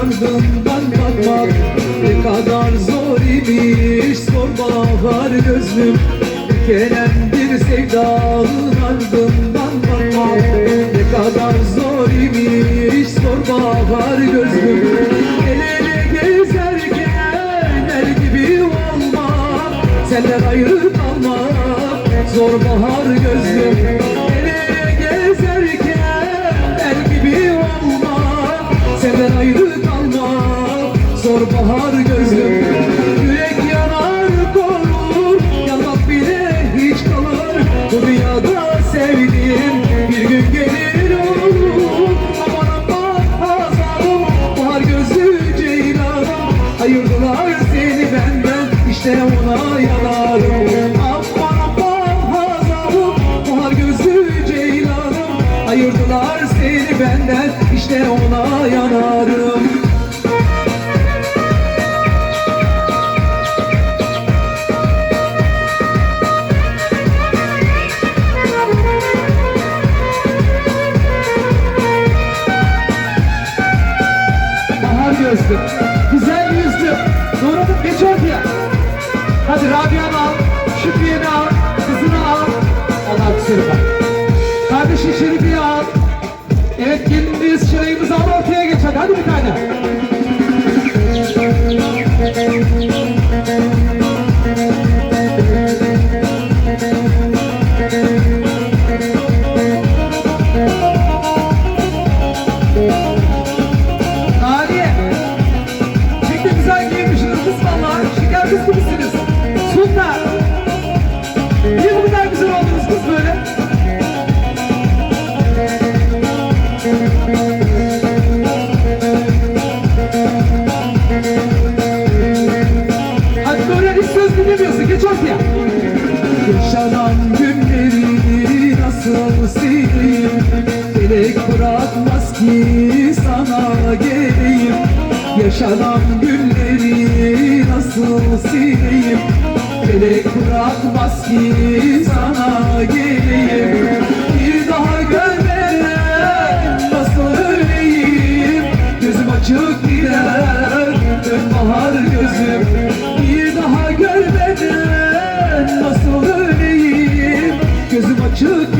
ardından bakmak Ne kadar zor imiş. Sor bahar gözlüm Tükenendir sevdanın ardından bakmak Ne kadar zor imiş. Sor bahar gözlüm El ele gezerken gibi olmak. Senden ayrı kalmak zor bahar gözlüm benden işte ona yanarım Bahar gözlü, güzel yüzlü, doğradık geç ortaya. Hadi Rabia'nı al, Şükriye'ni al, kızını al. Allah kusura Kardeşin Şerifi'yi al. Yaşanan günleri nasıl sileyim? Gerek bırakmaz ki sana geleyim. Bir daha görmeden nasıl öleyim? Gözüm açık gider dön bahar gözüm. Bir daha görmeden nasıl öleyim? Gözüm açık